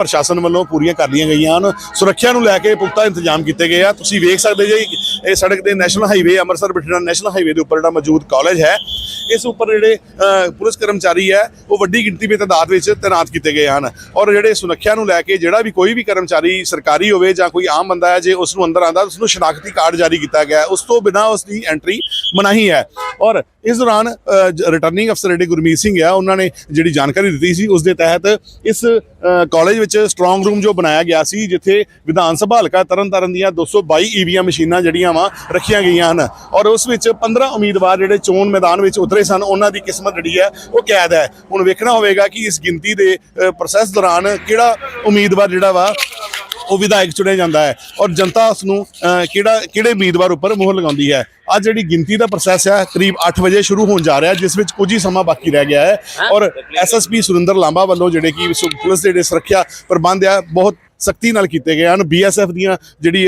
ਪ੍ਰਸ਼ਾਸਨ ਵੱਲੋਂ ਪੂਰੀਆਂ ਕਰ ਲਈਆਂ ਗਈਆਂ ਹਨ। ਸੁਰੱਖਿਆ ਨੂੰ ਲੈ ਕੇ ਪੁਖਤਾ ਇੰਤਜ਼ਾਮ ਕੀਤੇ ਗਏ ਆ। ਤੁਸੀਂ ਵੇਖ ਸਕਦੇ ਜੇ ਇਹ ਸੜਕ ਦੇ national highway, Amritsar Bathinda national highway ਦੇ ਉੱਪਰ ਜਿਹੜਾ ਮੌਜੂਦ ਕਾਲਜ ਹੈ, ਇਸ ਉੱਪਰ ਜਿਹੜੇ ਪੁਲਿਸ ਕਰਮਚਾਰੀ ਹੈ, ਉਹ ਵੱਡੀ ਗਿਣਤੀ ਵਿੱਚ ਤਾਦਾਦ ਵਿੱਚ ਤਾਇਨਾਤ ਕੀਤੇ ਗਏ ਹਨ। ਔਰ ਜਿਹੜੇ ਸੁਰੱਖਿਆ ਨੂੰ ਲੈ ਕੇ ਜਿਹੜਾ ਵੀ ਕੋਈ ਵੀ ਕਰਮਚਾਰੀ ਸਰਕਾਰੀ ਹੋਵੇ ਜਾਂ ਕੋਈ ਆਮ ਬੰਦਾ ਹੈ, ਜੇ ਉਸ ਨੂੰ ਅੰਦਰ ਆਂਦਾ ਉਸ ਨੂੰ ਸ਼ਨਾਖਤੀ ਕਾਰਡ ਜਾਰੀ ਕੀਤਾ ਗਿਆ ਉਸ ਤੋਂ ਬਿਨਾਂ ਉਸ ਦੀ ਐਂਟਰੀ ਮਨਾਹੀ ਹੈ। ਔਰ ਇਸ ਦੌਰਾਨ ਰਿਟਰਨਿੰਗ ਅਫਸਰ ਜਿਹੜੇ ਗੁਰਮੀਤ ਸਿੰਘ ਆ, ਉਹਨਾਂ ਨੇ ਜਿਹੜੀ ਜਾਣਕਾਰੀ ਦਿੱਤੀ ਸੀ, ਉਸ ਦੇ ਤਹਿਤ ਇਸ ਕਾਲਜ ਵਿੱਚ ਸਟਰੋਂਗ ਰੂਮ ਜੋ ਬਣਾਇਆ ਗਿਆ ਸੀ, ਜਿੱਥੇ ਵਿਧਾਨ ਸਭਾ ਹਲਕਾ ਤਰਨਤਾਰਨ ਦੀਆਂ 222 ਈਵੀਐਮ ਮਸ਼ੀਨਾਂ ਜਿਹੜੀਆਂ ਵਾ ਰੱਖੀਆਂ ਗਈਆਂ ਹਨ। ਔਰ ਉਸ ਵਿੱਚ 15 ਉਮੀਦਵਾਰ ਜਿਹੜੇ ਚੋਣ ਮੈਦਾਨ ਵਿੱਚ ਉਤਰੇ ਸਨ, ਉਹਨਾਂ ਦੀ ਕਿਸਮਤ ਜਿਹੜੀ ਹੈ, ਉਹ ਕੈਦ ਹੈ। ਹੁਣ ਵੇਖਣਾ ਹੋਵੇਗਾ ਕਿ ਇਸ ਗਿਣਤੀ ਦੇ ਪ੍ਰੋਸੈਸ ਦੌਰਾਨ ਕਿਹੜਾ ਉਮੀਦਵਾਰ ਜਿਹੜਾ ਵਾ ਉਹ ਵਿਧਾਇਕ ਚੁਣਿਆ ਜਾਂਦਾ ਹੈ ਔਰ ਜਨਤਾ ਉਸ ਨੂੰ ਕਿਹੜਾ, ਕਿਹੜੇ ਉਮੀਦਵਾਰ ਉੱਪਰ ਮੋਹਰ ਲਗਾਉਂਦੀ ਹੈ। ਅੱਜ ਜਿਹੜੀ ਗਿਣਤੀ ਦਾ ਪ੍ਰੋਸੈਸ ਹੈ, ਕਰੀਬ 8 ਵਜੇ ਸ਼ੁਰੂ ਹੋਣ ਜਾ ਰਿਹਾ, ਜਿਸ ਵਿੱਚ ਕੁਝ ਹੀ ਸਮਾਂ ਬਾਕੀ ਰਹਿ ਗਿਆ ਹੈ। ਔਰ ਐਸਐਸਪੀ ਸੁਰਿੰਦਰ ਲਾਂਬਾ ਵੱਲੋਂ ਜਿਹੜੇ ਕਿ ਸੁ- ਪੁਲਿਸ ਦੇ ਜਿਹੜੇ ਸੁਰੱਖਿਆ ਪ੍ਰਬੰਧ ਆ, ਬਹੁਤ ਸਖਤੀ ਨਾਲ ਕੀਤੇ ਗਏ ਹਨ। ਬੀਐਸਐਫ ਦੀਆਂ ਜਿਹੜੀ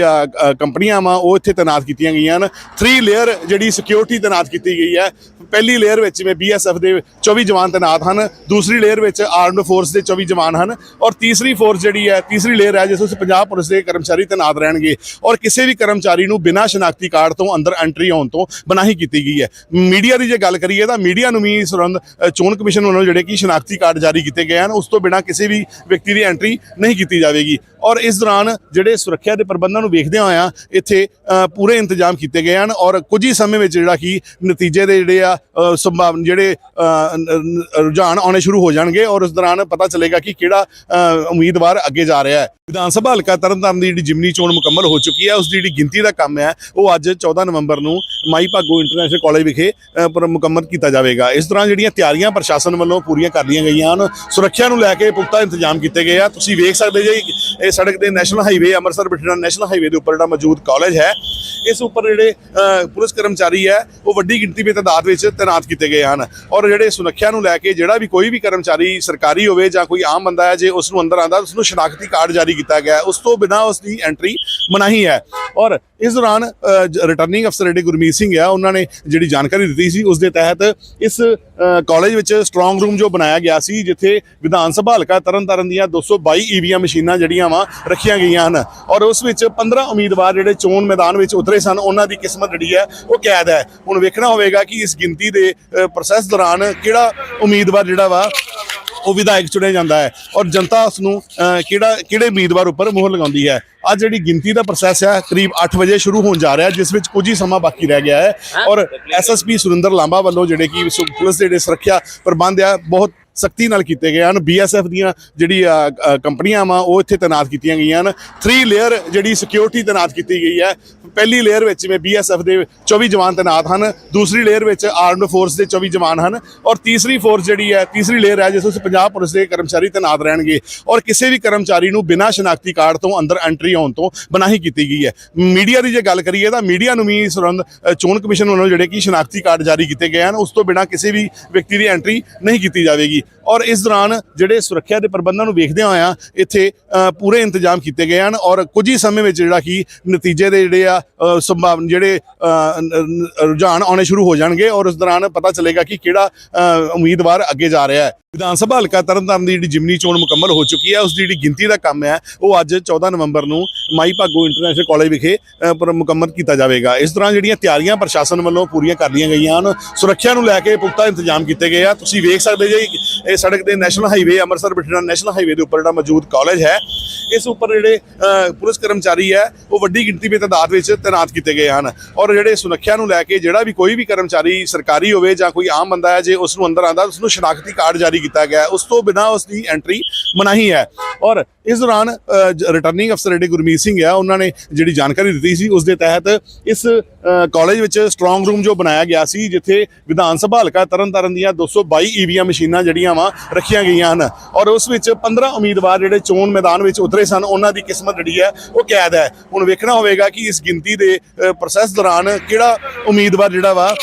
ਕੰਪਨੀਆਂ ਵਾ, ਉਹ ਇੱਥੇ ਤਾਇਨਾਤ ਕੀਤੀਆਂ ਗਈਆਂ ਹਨ। 3 ਲੇਅਰ ਜਿਹੜੀ ਸਿਕਿਉਰਿਟੀ ਤਾਇਨਾਤ ਕੀਤੀ ਗਈ ਹੈ। ਪਹਿਲੀ ਲੇਅਰ ਵਿੱਚ ਜਿਵੇਂ ਬੀਐਸਐਫ ਦੇ 24 ਜਵਾਨ ਤਾਇਨਾਤ ਹਨ, ਦੂਸਰੀ ਲੇਅਰ ਵਿੱਚ ਆਰਮਡ ਫੋਰਸ ਦੇ 24 ਜਵਾਨ ਹਨ ਔਰ ਤੀਸਰੀ ਫੋਰਸ ਜਿਹੜੀ ਹੈ, ਤੀਸਰੀ ਲੇਅਰ ਹੈ, ਜਿਸ ਵਿੱਚ ਪੰਜਾਬ ਪੁਲਿਸ ਦੇ ਕਰਮਚਾਰੀ ਤਾਇਨਾਤ ਰਹਿਣਗੇ ਔਰ ਕਿਸੇ ਵੀ ਕਰਮਚਾਰੀ ਨੂੰ ਬਿਨਾਂ ਸ਼ਨਾਖਤੀ ਕਾਰਡ ਤੋਂ ਅੰਦਰ ਐਂਟਰੀ ਹੋਣ ਤੋਂ ਮਨਾਹੀ ਕੀਤੀ ਗਈ ਹੈ। ਮੀਡੀਆ ਦੀ ਜੇ ਗੱਲ ਕਰੀਏ ਤਾਂ ਮੀਡੀਆ ਨੂੰ ਵੀ ਇਸ ਚੋਣ ਕਮਿਸ਼ਨ ਵੱਲੋਂ ਜਿਹੜੇ ਕਿ ਸ਼ਨਾਖਤੀ ਕਾਰਡ ਜਾਰੀ ਕੀਤੇ ਗਏ ਹਨ, ਉਸ ਤੋਂ ਬਿਨਾਂ ਕਿਸੇ ਵੀ ਵਿਅਕਤੀ ਦੀ ਐਂਟਰੀ ਨਹੀਂ ਕੀਤੀ ਜਾਵੇਗੀ। ਔਰ ਇਸ ਦੌਰਾਨ ਜਿਹੜੇ ਸੁਰੱਖਿਆ ਦੇ ਪ੍ਰਬੰਧਾਂ ਨੂੰ ਵੇਖਦਿਆਂ ਹੋਇਆਂ ਇੱਥੇ ਪੂਰੇ ਇੰਤਜ਼ਾਮ ਕੀਤੇ ਗਏ ਹਨ ਔਰ ਕੁਝ ਹੀ ਸਮੇਂ ਵਿੱਚ ਜਿਹੜਾ ਕਿ ਨਤੀਜੇ ਦੇ ਜਿਹੜੇ ਆ ਅ, ਸੰਭਾਵ ਜਿਹੜੇ ਰੁਝਾਨ ਆਉਣੇ ਸ਼ੁਰੂ ਹੋ ਜਾਣਗੇ ਔਰ ਉਸ ਦੌਰਾਨ ਪਤਾ ਚੱਲੇਗਾ ਕਿ ਕਿਹੜਾ ਉਮੀਦਵਾਰ ਅੱਗੇ ਜਾ ਰਿਹਾ ਹੈ। ਵਿਧਾਨ ਸਭਾ ਹਲਕਾ ਤਰਨਤਾਰਨ ਦੀ ਜਿਹੜੀ ਜਿਮਨੀ ਚੋਣ ਮੁਕੰਮਲ ਹੋ ਚੁੱਕੀ ਹੈ, ਉਸ ਦੀ ਜਿਹੜੀ ਗਿਣਤੀ ਦਾ ਕੰਮ ਹੈ, ਉਹ ਅੱਜ 14 ਨਵੰਬਰ ਨੂੰ ਮਾਈ ਭਾਗੋ ਇੰਟਰਨੈਸ਼ਨਲ ਕਾਲਜ ਵਿਖੇ ਪਰ ਮੁਕੰਮਲ ਕੀਤਾ ਜਾਵੇਗਾ। ਇਸ ਦੌਰਾਨ ਜਿਹੜੀਆਂ ਤਿਆਰੀਆਂ ਪ੍ਰਸ਼ਾਸਨ ਵੱਲੋਂ ਪੂਰੀਆਂ ਕਰ ਲਈਆਂ ਗਈਆਂ ਹਨ, ਸੁਰੱਖਿਆ ਨੂੰ ਲੈ ਕੇ ਪੁਖਤਾ ਇੰਤਜ਼ਾਮ ਕੀਤੇ ਗਏ ਆ। ਤੁਸੀਂ ਵੇਖ ਸਕਦੇ ਜੇ, ਇਹ ਸੜਕ ਦੇ national highway, Amritsar Bathinda national highway ਦੇ ਉੱਪਰ ਜਿਹੜਾ ਮੌਜੂਦ ਕਾਲਜ ਹੈ, ਇਸ ਉੱਪਰ ਜਿਹੜੇ ਪੁਲਿਸ ਕਰਮਚਾਰੀ ਹੈ, ਉਹ ਵੱਡੀ ਗਿਣਤੀ ਵਿੱਚ ਤਾਦਾਦ ਵਿੱਚ ਤਾਇਨਾਤ ਕੀਤੇ ਗਏ ਹਨ। ਔਰ ਜਿਹੜੇ ਸੁਰੱਖਿਆ ਨੂੰ ਲੈ ਕੇ ਜਿਹੜਾ ਵੀ ਕੋਈ ਵੀ ਕਰਮਚਾਰੀ ਸਰਕਾਰੀ ਹੋਵੇ ਜਾਂ ਕੋਈ ਆਮ ਬੰਦਾ ਹੈ, ਜੇ ਉਸ ਨੂੰ ਅੰਦਰ ਆਂਦਾ ਉਸ ਨੂੰ ਸ਼ਨਾਖਤੀ ਕਾਰਡ ਜਾਰੀ ਕੀਤਾ ਗਿਆ ਉਸ ਤੋਂ ਬਿਨਾਂ ਉਸ ਦੀ ਐਂਟਰੀ ਮਨਾਹੀ ਹੈ। ਔਰ ਇਸ ਦੌਰਾਨ ਰਿਟਰਨਿੰਗ ਅਫਸਰ ਜਿਹੜੇ ਗੁਰਮੀਤ ਸਿੰਘ ਆ, ਉਹਨਾਂ ਨੇ ਜਿਹੜੀ ਜਾਣਕਾਰੀ ਦਿੱਤੀ ਸੀ ਉਸ ਦੇ ਤਹਿਤ ਇਸ ਕਾਲਜ ਵਿੱਚ ਸਟਰੋਂਗ ਰੂਮ ਜੋ ਬਣਾਇਆ ਗਿਆ ਸੀ, ਜਿੱਥੇ ਵਿਧਾਨ ਸਭਾ ਹਲਕਾ ਤਰਨਤਾਰਨ ਦੀਆਂ 222 ਈਵੀਐਮ ਮਸ਼ੀਨਾਂ ਜਿਹੜੀਆਂ ਵਾ, ਰੱਖੀਆਂ ਗਈਆਂ ਹਨ। ਔਰ ਉਸ ਵਿੱਚ 15 ਉਮੀਦਵਾਰ ਜਿਹੜੇ ਚੋਣ ਮੈਦਾਨ ਵਿੱਚ ਉਤਰੇ ਸਨ, ਉਹਨਾਂ ਦੀ ਕਿਸਮਤ ਜਿਹੜੀ ਹੈ, ਉਹ ਕੈਦ ਹੈ। ਹੁਣ ਵੇਖਣਾ ਹੋਵੇਗਾ ਕਿ ਇਸ ਗਿਣਤੀ ਦੇ ਪ੍ਰੋਸੈਸ ਦੌਰਾਨ ਕਿਹੜਾ ਉਮੀਦਵਾਰ ਜਿਹੜਾ ਵਾ ਉਹ ਵਿਧਾਇਕ ਚੁਣਿਆ ਜਾਂਦਾ ਹੈ ਔਰ ਜਨਤਾ ਉਸ ਨੂੰ ਕਿਹੜਾ, ਕਿਹੜੇ ਉਮੀਦਵਾਰ ਉੱਪਰ ਮੋਹਰ ਲਗਾਉਂਦੀ ਹੈ। ਅੱਜ ਜਿਹੜੀ ਗਿਣਤੀ ਦਾ ਪ੍ਰੋਸੈਸ ਹੈ, ਕਰੀਬ 8 ਵਜੇ ਸ਼ੁਰੂ ਹੋਣ ਜਾ ਰਿਹਾ ਜਿਸ ਵਿੱਚ ਕੁਝ ਹੀ ਸਮਾਂ ਬਾਕੀ ਰਹਿ ਗਿਆ ਹੈ। ਔਰ ਐਸਐਸਪੀ ਸੁਰਿੰਦਰ ਲਾਂਬਾ ਵੱਲੋਂ ਜਿਹੜੇ ਕਿ ਪੁਲਿਸ ਦੇ ਜਿਹੜੇ ਸੁਰੱਖਿਆ ਪ੍ਰਬੰਧ ਆ, ਬਹੁਤ ਸਖਤੀ ਨਾਲ ਕੀਤੇ ਗਏ ਹਨ। ਬੀਐਸਐਫ ਦੀਆਂ ਜਿਹੜੀ ਕੰਪਨੀਆਂ ਵਾ, ਉਹ ਇੱਥੇ ਤਾਇਨਾਤ ਕੀਤੀਆਂ ਗਈਆਂ ਹਨ। 3 ਲੇਅਰ ਜਿਹੜੀ ਸਿਕਿਉਰਿਟੀ ਤਾਇਨਾਤ ਕੀਤੀ ਗਈ ਹੈ। ਪਹਿਲੀ ਲੇਅਰ ਵਿੱਚ ਜਿਵੇਂ ਬੀਐਸਐਫ ਦੇ 24 ਜਵਾਨ ਤਾਇਨਾਤ ਹਨ, ਦੂਸਰੀ ਲੇਅਰ ਵਿੱਚ ਆਰਮਡ ਫੋਰਸ ਦੇ 24 ਜਵਾਨ ਹਨ ਔਰ ਤੀਸਰੀ ਫੋਰਸ ਜਿਹੜੀ ਹੈ, ਤੀਸਰੀ ਲੇਅਰ ਹੈ, ਜਿਸ ਵਿੱਚ ਪੰਜਾਬ ਪੁਲਿਸ ਦੇ ਕਰਮਚਾਰੀ ਤਾਇਨਾਤ ਰਹਿਣਗੇ ਔਰ ਕਿਸੇ ਵੀ ਕਰਮਚਾਰੀ ਨੂੰ ਬਿਨਾਂ ਸ਼ਨਾਖਤੀ ਕਾਰਡ ਤੋਂ ਅੰਦਰ ਐਂਟਰੀ ਹੋਣ ਤੋਂ ਮਨਾਹੀ ਕੀਤੀ ਗਈ ਹੈ। ਮੀਡੀਆ ਦੀ ਜੇ ਗੱਲ ਕਰੀਏ ਤਾਂ ਮੀਡੀਆ ਨੂੰ ਵੀ ਇਸ ਚੋਣ ਕਮਿਸ਼ਨ ਵੱਲੋਂ ਜਿਹੜੇ ਕਿ ਸ਼ਨਾਖਤੀ ਕਾਰਡ ਜਾਰੀ ਕੀਤੇ ਗਏ ਹਨ, ਉਸ ਤੋਂ ਬਿਨਾਂ ਕਿਸੇ ਵੀ ਵਿਅਕਤੀ ਦੀ ਐਂਟਰੀ ਨਹੀਂ ਕੀਤੀ ਜਾਵੇਗੀ। ਔਰ ਇਸ ਦੌਰਾਨ ਜਿਹੜੇ ਸੁਰੱਖਿਆ ਦੇ ਪ੍ਰਬੰਧਾਂ ਨੂੰ ਵੇਖਦਿਆਂ ਹੋਇਆਂ ਇੱਥੇ ਪੂਰੇ ਇੰਤਜ਼ਾਮ ਕੀਤੇ ਗਏ ਹਨ ਔਰ ਕੁਝ ਹੀ ਸਮੇਂ ਵਿੱਚ ਜਿਹੜਾ ਕਿ ਨਤੀਜੇ ਦੇ ਜਿਹੜੇ ਆ ਅ, ਸੰਭਾਵ ਜਿਹੜੇ ਰੁਝਾਨ ਆਉਣੇ ਸ਼ੁਰੂ ਹੋ ਜਾਣਗੇ ਔਰ ਉਸ ਦੌਰਾਨ ਪਤਾ ਚੱਲੇਗਾ ਕਿ ਕਿਹੜਾ ਉਮੀਦਵਾਰ ਅੱਗੇ ਜਾ ਰਿਹਾ ਹੈ। ਵਿਧਾਨ ਸਭਾ ਹਲਕਾ ਤਰਨਤਾਰਨ ਦੀ ਜਿਹੜੀ ਜਿਮਨੀ ਚੋਣ ਮੁਕੰਮਲ ਹੋ ਚੁੱਕੀ ਹੈ, ਉਸ ਦੀ ਜਿਹੜੀ ਗਿਣਤੀ ਦਾ ਕੰਮ ਹੈ, ਉਹ ਅੱਜ 14 ਨਵੰਬਰ ਨੂੰ ਮਾਈ ਭਾਗੋ ਇੰਟਰਨੈਸ਼ਨਲ ਕਾਲਜ ਵਿਖੇ ਪਰ ਮੁਕੰਮਲ ਕੀਤਾ ਜਾਵੇਗਾ। ਇਸ ਦੌਰਾਨ ਜਿਹੜੀਆਂ ਤਿਆਰੀਆਂ ਪ੍ਰਸ਼ਾਸਨ ਵੱਲੋਂ ਪੂਰੀਆਂ ਕਰ ਲਈਆਂ ਗਈਆਂ ਹਨ, ਸੁਰੱਖਿਆ ਨੂੰ ਲੈ ਕੇ ਪੁਖਤਾ ਇੰਤਜ਼ਾਮ ਕੀਤੇ ਗਏ ਆ। ਤੁਸੀਂ ਵੇਖ ਸਕਦੇ ਜੀ, ਇਹ ਸੜਕ ਦੇ national highway, Amritsar Bathinda national highway ਦੇ ਉੱਪਰ ਜਿਹੜਾ ਮੌਜੂਦ ਕਾਲਜ ਹੈ, ਇਸ ਉੱਪਰ ਜਿਹੜੇ ਪੁਲਿਸ ਕਰਮਚਾਰੀ ਹੈ, ਉਹ ਵੱਡੀ ਗਿਣਤੀ ਵਿੱਚ ਤਾਦਾਦ ਵਿੱਚ ਤਾਇਨਾਤ ਕੀਤੇ ਗਏ ਹਨ। ਔਰ ਜਿਹੜੇ ਸੁਰੱਖਿਆ ਨੂੰ ਲੈ ਕੇ ਜਿਹੜਾ ਵੀ ਕੋਈ ਵੀ ਕਰਮਚਾਰੀ ਸਰਕਾਰੀ ਹੋਵੇ ਜਾਂ ਕੋਈ ਆਮ ਬੰਦਾ ਹੈ, ਜੇ ਉਸ ਨੂੰ ਅੰਦਰ ਆਂਦਾ ਉਸ ਨੂੰ ਸ਼ਨਾਖਤੀ ਕਾਰਡ ਜਾਰੀ ਕੀਤਾ ਗਿਆ ਉਸ ਤੋਂ ਬਿਨਾਂ ਉਸ ਦੀ ਐਂਟਰੀ ਮਨਾਹੀ ਹੈ। ਔਰ ਇਸ ਦੌਰਾਨ ਰਿਟਰਨਿੰਗ ਅਫਸਰ ਜਿਹੜੇ ਗੁਰਮੀਤ ਸਿੰਘ ਆ, ਉਹਨਾਂ ਨੇ ਜਿਹੜੀ ਜਾਣਕਾਰੀ ਦਿੱਤੀ ਸੀ, ਉਸ ਦੇ ਤਹਿਤ ਇਸ ਕਾਲਜ ਵਿੱਚ ਸਟਰੋਂਗ ਰੂਮ ਜੋ ਬਣਾਇਆ ਗਿਆ ਸੀ, ਜਿੱਥੇ ਵਿਧਾਨ ਸਭਾ ਹਲਕਾ ਤਰਨਤਾਰਨ ਦੀਆਂ 222 ਈਵੀਐਮ ਮਸ਼ੀਨਾਂ ਜਿਹੜੀਆਂ ਵਾ ਰੱਖੀਆਂ ਗਈਆਂ ਹਨ। ਔਰ ਉਸ ਵਿੱਚ 15 ਉਮੀਦਵਾਰ ਜਿਹੜੇ ਚੋਣ ਮੈਦਾਨ ਵਿੱਚ ਉਤਰੇ ਸਨ, ਉਹਨਾਂ ਦੀ ਕਿਸਮਤ ਜਿਹੜੀ ਹੈ, ਉਹ ਕੈਦ ਹੈ। ਹੁਣ ਵੇਖਣਾ ਹੋਵੇਗਾ ਕਿ ਇਸ ਗਿਣਤੀ ਦੇ ਪ੍ਰੋਸੈਸ ਦੌਰਾਨ ਕਿਹੜਾ ਉਮੀਦਵਾਰ ਜਿਹੜਾ ਵਾ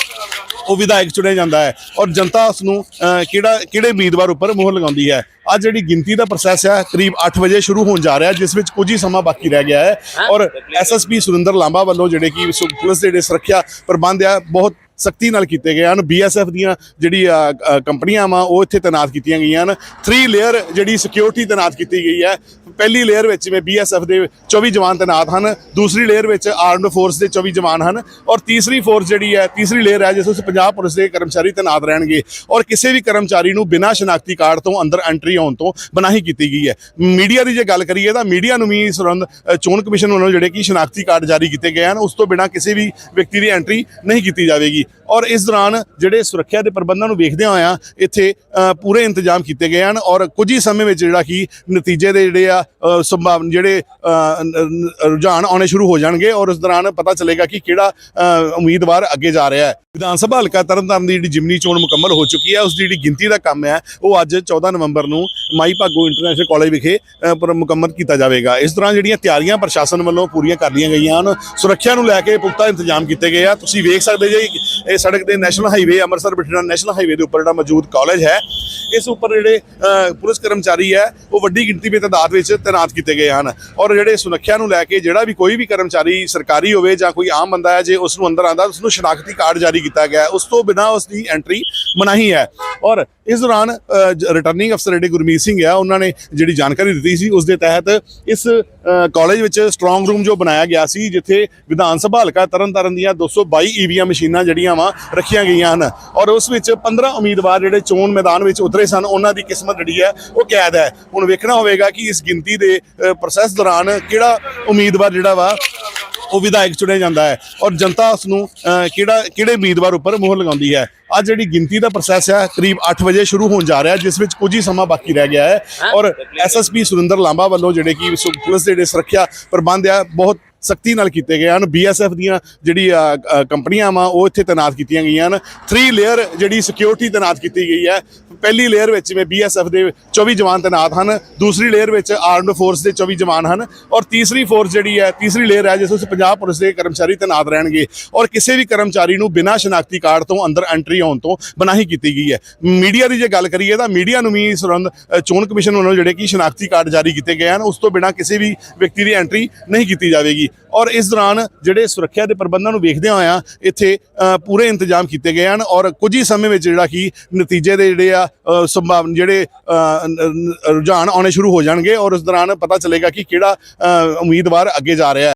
ਉਹ ਵਿਧਾਇਕ ਚੁਣਿਆ ਜਾਂਦਾ ਹੈ ਔਰ ਜਨਤਾ ਉਸ ਨੂੰ ਕਿਹੜਾ, ਕਿਹੜੇ ਉਮੀਦਵਾਰ ਉੱਪਰ ਮੋਹਰ ਲਗਾਉਂਦੀ ਹੈ। ਅੱਜ ਜਿਹੜੀ ਗਿਣਤੀ ਦਾ ਪ੍ਰੋਸੈਸ ਹੈ, ਕਰੀਬ 8 ਵਜੇ ਸ਼ੁਰੂ ਹੋਣ ਜਾ ਰਿਹਾ, ਜਿਸ ਵਿੱਚ ਕੁਝ ਹੀ ਸਮਾਂ ਬਾਕੀ ਰਹਿ ਗਿਆ ਹੈ। ਔਰ ਐਸਐਸਪੀ ਸੁਰਿੰਦਰ ਲਾਂਬਾ ਵੱਲੋਂ ਜਿਹੜੇ ਕਿ ਪੁਲਿਸ ਦੇ ਜਿਹੜੇ ਸੁਰੱਖਿਆ ਪ੍ਰਬੰਧ ਆ, ਬਹੁਤ ਸਖਤੀ ਨਾਲ ਕੀਤੇ ਗਏ ਹਨ। ਬੀਐਸਐਫ ਦੀਆਂ ਜਿਹੜੀ ਕੰਪਨੀਆਂ ਵਾ, ਉਹ ਇੱਥੇ ਤਾਇਨਾਤ ਕੀਤੀਆਂ ਗਈਆਂ ਹਨ। 3 ਲੇਅਰ ਜਿਹੜੀ ਸਿਕਿਉਰਿਟੀ ਤਾਇਨਾਤ ਕੀਤੀ ਗਈ ਹੈ। ਪਹਿਲੀ ਲੇਅਰ ਵਿੱਚ ਜਿਵੇਂ ਬੀਐਸਐਫ ਦੇ 24 ਜਵਾਨ ਤਾਇਨਾਤ ਹਨ, ਦੂਸਰੀ ਲੇਅਰ ਵਿੱਚ ਆਰਮਡ ਫੋਰਸ ਦੇ 24 ਜਵਾਨ ਹਨ ਔਰ ਤੀਸਰੀ ਫੋਰਸ ਜਿਹੜੀ ਹੈ, ਤੀਸਰੀ ਲੇਅਰ ਹੈ, ਜਿਸ ਵਿੱਚ ਪੰਜਾਬ ਪੁਲਿਸ ਦੇ ਕਰਮਚਾਰੀ ਤਾਇਨਾਤ ਰਹਿਣਗੇ ਔਰ ਕਿਸੇ ਵੀ ਕਰਮਚਾਰੀ ਨੂੰ ਬਿਨਾਂ ਸ਼ਨਾਖਤੀ ਕਾਰਡ ਤੋਂ ਅੰਦਰ ਐਂਟਰੀ ਹੋਣ ਤੋਂ ਮਨਾਹੀ ਕੀਤੀ ਗਈ ਹੈ। ਮੀਡੀਆ ਦੀ ਜੇ ਗੱਲ ਕਰੀਏ ਤਾਂ ਮੀਡੀਆ ਨੂੰ ਵੀ ਇਸ ਚੋਣ ਕਮਿਸ਼ਨ ਵੱਲੋਂ ਜਿਹੜੇ ਕਿ ਸ਼ਨਾਖਤੀ ਕਾਰਡ ਜਾਰੀ ਕੀਤੇ ਗਏ ਹਨ, ਉਸ ਤੋਂ ਬਿਨਾਂ ਕਿਸੇ ਵੀ ਵਿਅਕਤੀ ਦੀ ਐਂਟਰੀ ਨਹੀਂ ਕੀਤੀ ਜਾਵੇਗੀ। ਔਰ ਇਸ ਦੌਰਾਨ ਜਿਹੜੇ ਸੁਰੱਖਿਆ ਦੇ ਪ੍ਰਬੰਧਾਂ ਨੂੰ ਵੇਖਦਿਆਂ ਹੋਇਆਂ ਇੱਥੇ ਪੂਰੇ ਇੰਤਜ਼ਾਮ ਕੀਤੇ ਗਏ ਹਨ ਔਰ ਕੁਝ ਹੀ ਸਮੇਂ ਵਿੱਚ ਜਿਹੜਾ ਕਿ ਨਤੀਜੇ ਦੇ ਜਿਹੜੇ ਆ ਅ, ਸੰਭਾਵ ਜਿਹੜੇ ਰੁਝਾਨ ਆਉਣੇ ਸ਼ੁਰੂ ਹੋ ਜਾਣਗੇ ਔਰ ਉਸ ਦੌਰਾਨ ਪਤਾ ਚੱਲੇਗਾ ਕਿ ਕਿਹੜਾ ਉਮੀਦਵਾਰ ਅੱਗੇ ਜਾ ਰਿਹਾ ਹੈ। ਵਿਧਾਨ ਸਭਾ ਹਲਕਾ ਤਰਨਤਾਰਨ ਦੀ ਜਿਹੜੀ ਜਿਮਨੀ ਚੋਣ ਮੁਕੰਮਲ ਹੋ ਚੁੱਕੀ ਹੈ ਉਸ ਦੀ ਜਿਹੜੀ ਗਿਣਤੀ ਦਾ ਕੰਮ ਹੈ ਉਹ ਅੱਜ 14 ਨਵੰਬਰ ਨੂੰ ਮਾਈ ਭਾਗੋ ਇੰਟਰਨੈਸ਼ਨਲ ਕਾਲਜ ਵਿਖੇ ਅ, ਪਰ ਮੁਕੰਮਲ ਕੀਤਾ ਜਾਵੇਗਾ। ਇਸ ਦੌਰਾਨ ਜਿਹੜੀਆਂ ਤਿਆਰੀਆਂ ਪ੍ਰਸ਼ਾਸਨ ਵੱਲੋਂ ਪੂਰੀਆਂ ਕਰ ਲਈਆਂ ਗਈਆਂ ਹਨ ਸੁਰੱਖਿਆ ਨੂੰ ਲੈ ਕੇ ਪੁਖਤਾ ਇੰਤਜ਼ਾਮ ਕੀਤੇ ਗਏ ਆ। ਤੁਸੀਂ ਵੇਖ ਸਕਦੇ ਜੇ ਇਹ ਸੜਕ ਦੇ national highway Amritsar Bathinda national highway ਦੇ ਉੱਪਰ ਜਿਹੜਾ ਮੌਜੂਦ ਕਾਲਜ ਹੈ ਇਸ ਉੱਪਰ ਜਿਹੜੇ ਪੁਲਿਸ ਕਰਮਚਾਰੀ ਹੈ, ਉਹ ਵੱਡੀ ਗਿਣਤੀ ਵਿੱਚ ਤਾਦਾਦ ਵਿੱਚ ਤਾਇਨਾਤ ਕੀਤੇ ਗਏ ਹਨ। ਔਰ ਜਿਹੜੇ ਸੁਰੱਖਿਆ ਨੂੰ ਲੈ ਕੇ ਜਿਹੜਾ ਵੀ ਕੋਈ ਵੀ ਕਰਮਚਾਰੀ ਸਰਕਾਰੀ ਹੋਵੇ ਜਾਂ ਕੋਈ ਆਮ ਬੰਦਾ ਹੈ, ਜੇ ਉਸ ਨੂੰ ਅੰਦਰ ਆਂਦਾ ਉਸ ਨੂੰ ਸ਼ਨਾਖਤੀ ਕਾਰਡ ਜਾਰੀ ਕੀਤਾ ਗਿਆ ਉਸ ਤੋਂ ਬਿਨਾਂ ਉਸ ਦੀ ਐਂਟਰੀ ਮਨਾਹੀ ਹੈ। ਔਰ ਇਸ ਦੌਰਾਨ ਰਿਟਰਨਿੰਗ ਅਫਸਰ ਜਿਹੜੇ ਗੁਰਮੀਤ ਸਿੰਘ ਆ, ਉਹਨਾਂ ਨੇ ਜਿਹੜੀ ਜਾਣਕਾਰੀ ਦਿੱਤੀ ਸੀ ਉਸ ਦੇ ਤਹਿਤ ਇਸ ਕਾਲਜ ਵਿੱਚ ਸਟਰੋਂਗ ਰੂਮ ਜੋ ਬਣਾਇਆ ਗਿਆ ਸੀ, ਜਿੱਥੇ ਵਿਧਾਨ ਸਭਾ ਹਲਕਾ ਤਰਨਤਾਰਨ ਦੀਆਂ 222 ਈਵੀਐਮ ਮਸ਼ੀਨਾਂ ਜਿਹੜੀਆਂ ਵਾ, ਰੱਖੀਆਂ ਗਈਆਂ ਹਨ। ਔਰ ਉਸ ਵਿੱਚ 15 ਉਮੀਦਵਾਰ ਜਿਹੜੇ ਚੋਣ ਮੈਦਾਨ ਵਿੱਚ ਉਤਰੇ ਸਨ, ਉਹਨਾਂ ਦੀ ਕਿਸਮਤ ਜਿਹੜੀ ਹੈ, ਉਹ ਕੈਦ ਹੈ। ਹੁਣ ਵੇਖਣਾ ਹੋਵੇਗਾ ਕਿ ਇਸ ਗਿਣਤੀ ਦੇ ਪ੍ਰੋਸੈਸ ਦੌਰਾਨ ਕਿਹੜਾ ਉਮੀਦਵਾਰ ਜਿਹੜਾ ਵਾ ਉਹ ਵਿਧਾਇਕ ਚੁਣਿਆ ਜਾਂਦਾ ਹੈ ਔਰ ਜਨਤਾ ਉਸ ਨੂੰ ਕਿਹੜਾ ਕਿਹੜੇ ਉਮੀਦਵਾਰ ਉੱਪਰ ਮੋਹਰ ਲਗਾਉਂਦੀ ਹੈ। ਅੱਜ ਜਿਹੜੀ ਗਿਣਤੀ ਦਾ ਪ੍ਰੋਸੈਸ ਹੈ ਕਰੀਬ 8 ਵਜੇ ਸ਼ੁਰੂ ਹੋਣ ਜਾ ਰਿਹਾ ਜਿਸ ਵਿੱਚ ਕੁਝ ਹੀ ਸਮਾਂ ਬਾਕੀ ਰਹਿ ਗਿਆ ਹੈ। ਔਰ ਐਸਐਸਪੀ ਸੁਰਿੰਦਰ ਲਾਂਬਾ ਵੱਲੋਂ ਜਿਹੜੇ ਕਿ ਪੁਲਿਸ ਦੇ ਜਿਹੜੇ ਸੁਰੱਖਿਆ ਪ੍ਰਬੰਧ ਆ ਬਹੁਤ ਸਖਤੀ ਨਾਲ ਕੀਤੇ ਗਏ ਹਨ। ਬੀਐਸਐਫ ਦੀਆਂ ਜਿਹੜੀ ਕੰਪਨੀਆਂ ਵਾ ਉਹ ਇੱਥੇ ਤਾਇਨਾਤ ਕੀਤੀਆਂ ਗਈਆਂ ਹਨ। 3 ਲੇਅਰ ਜਿਹੜੀ ਸਿਕਿਉਰਿਟੀ ਤਾਇਨਾਤ ਕੀਤੀ ਗਈ ਹੈ। ਪਹਿਲੀ ਲੇਅਰ ਵਿੱਚ ਜਿਵੇਂ ਬੀਐਸਐਫ ਦੇ 24 ਜਵਾਨ ਤੈਨਾਤ ਹਨ, ਦੂਸਰੀ ਲੇਅਰ ਵਿੱਚ ਆਰਮਡ ਫੋਰਸ ਦੇ 24 ਜਵਾਨ ਹਨ ਔਰ ਤੀਸਰੀ ਫੋਰਸ ਜਿਹੜੀ ਹੈ, ਤੀਸਰੀ ਲੇਅਰ ਹੈ ਜਿਸ ਵਿੱਚ ਪੰਜਾਬ ਪੁਲਿਸ ਦੇ ਕਰਮਚਾਰੀ ਤੈਨਾਤ ਰਹਿਣਗੇ ਔਰ ਕਿਸੇ ਵੀ ਕਰਮਚਾਰੀ ਨੂੰ ਬਿਨਾਂ ਸ਼ਨਾਖਤੀ ਕਾਰਡ ਤੋਂ ਅੰਦਰ ਐਂਟਰੀ ਹੋਣ ਤੋਂ ਮਨਾਹੀ ਕੀਤੀ ਗਈ ਹੈ। ਮੀਡੀਆ ਦੀ ਜੇ ਗੱਲ ਕਰੀਏ ਤਾਂ ਮੀਡੀਆ ਨੂੰ ਵੀ ਇਸ ਚੋਣ ਕਮਿਸ਼ਨ ਵੱਲੋਂ ਜਿਹੜੇ ਕਿ ਸ਼ਨਾਖਤੀ ਕਾਰਡ ਜਾਰੀ ਕੀਤੇ ਗਏ ਹਨ, ਉਸ ਤੋਂ ਬਿਨਾਂ ਕਿਸੇ ਵੀ ਵਿਅਕਤੀ ਦੀ ਐਂਟਰੀ ਨਹੀਂ ਕੀਤੀ ਜਾਵੇਗੀ ਔਰ ਇਸ ਦੌਰਾਨ ਜਿਹੜੇ ਸੁਰੱਖਿਆ ਦੇ ਪ੍ਰਬੰਧਾਂ ਨੂੰ ਵੇਖਦਿਆਂ ਹੋਇਆਂ ਇੱਥੇ ਪੂਰੇ ਇੰਤਜ਼ਾਮ ਕੀਤੇ ਗਏ ਹਨ ਔਰ ਕੁਝ ਹੀ ਸਮੇਂ ਵਿੱਚ ਜਿਹੜਾ ਕਿ ਨਤੀਜੇ ਦੇ ਜਿਹੜੇ ਆ ਅ, ਜਿਹੜੇ ਅ, ਰੁਝਾਨ ਆਉਣੇ ਸ਼ੁਰੂ ਹੋ ਜਾਣਗੇ ਔਰ ਉਸ ਦੌਰਾਨ ਪਤਾ ਚੱਲੇਗਾ ਕਿ ਕਿਹੜਾ ਅ, ਉਮੀਦਵਾਰ ਅੱਗੇ ਜਾ ਰਿਹਾ